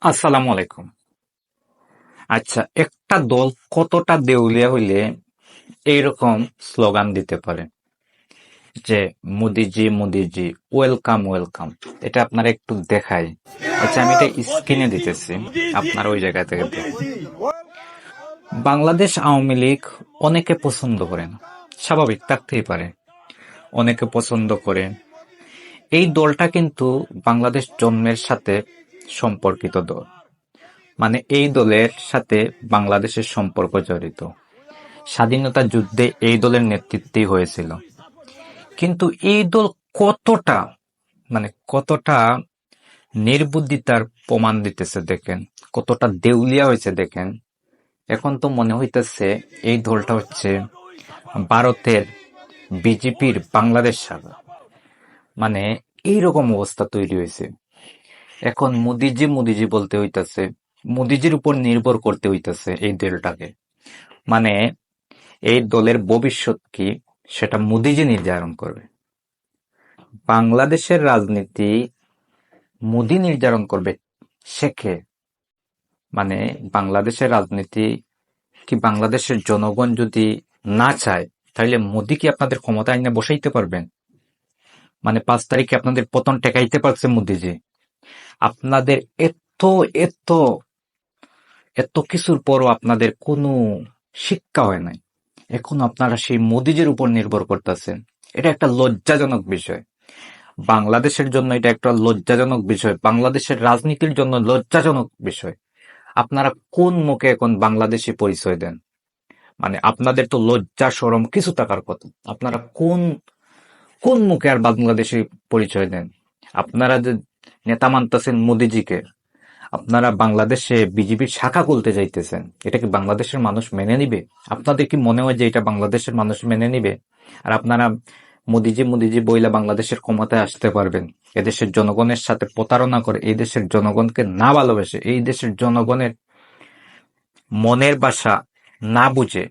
আসসালামু আলাইকুম। আচ্ছা একটা দল কতটা দেউলিয়া হইলে এইরকম স্লোগান দিতে পারে? যে মোদিজি মোদিজি, ওয়েলকাম ওয়েলকাম। এটা আপনারা একটু দেখাই। আচ্ছা আমি এটা স্ক্রিনে দিতেছি। আপনার ওই জায়গা থেকে বাংলাদেশ আওয়ামী লীগ অনেকে পছন্দ করে না। স্বাভাবিক, থাকতেই পারে। অনেকে পছন্দ করে। এই দলটা কিন্তু বাংলাদেশ জন্মের সাথে সম্পর্কিত দল। মানে এই দলের সাথে বাংলাদেশের সম্পর্ক জড়িত। স্বাধীনতা যুদ্ধে এই দলের নেতৃত্বেই হয়েছিল। কিন্তু এই দল কতটা মানে কতটা নির্বুদ্ধিতার প্রমাণ দিতেছে দেখেন, কতটা দেউলিয়া হয়েছে দেখেন, এখন তো মনে হইতেছে এই দলটা হচ্ছে ভারতের বিজেপির বাংলাদেশ শাখা। মানে এইরকম অবস্থা তৈরি হয়েছে। এখন মোদিজি মোদিজি বলতে হইতাছে, মোদিজির উপর নির্ভর করতে হইতাছে এই দলটাকে। মানে এই দলের ভবিষ্যৎ কি সেটা মোদিজি নির্ধারণ করবে। বাংলাদেশের রাজনীতি মোদি নির্ধারণ করবে শেখে। মানে বাংলাদেশের রাজনীতি কি বাংলাদেশের জনগণ যদি না চায়, তাহলে মোদি কি আপনাদের ক্ষমতা আইনে বসাইতে পারবেন? মানে পাঁচ তারিখে আপনাদের পতন টেকাইতে পারছে মোদিজি। আপনাদের এত এত এত কিছুর পরও আপনাদের কোনো শিক্ষা হয় নাই। এখন আপনারা সেই মোদিজির উপর নির্ভর করতেছেন। এটা একটা লজ্জাজনক বিষয়। বাংলাদেশের জন্য এটা একটা লজ্জাজনক বিষয়। বাংলাদেশের রাজনীতির জন্য লজ্জাজনক বিষয়। আপনারা কোন মুখে এখন বাংলাদেশি পরিচয় দেন? মানে আপনাদের তো লজ্জা, সরম কিছু টাকার কথা। আপনারা কোন কোন মুখে আর বাংলাদেশি পরিচয় দেন? আপনারা যে নেতা মানতেছেন মোদিজিকে। আপনারা বাংলাদেশে বিজেপির শাখা খুলতে যাইতেছেন। এটা কি বাংলাদেশের মানুষ মেনে নিবে? আপনাদের কি মনে হয় যে এটা বাংলাদেশের মানুষ মেনে নিবে? আর আপনারা মোদিজি মোদিজি বইলা বাংলাদেশের ক্ষমতায় আসতে পারবেন। এদেশের জনগণের সাথে প্রতারণা করে, এই দেশের জনগণকে না ভালোবেসে, এই দেশের জনগণের মনের বাসা না বুঝে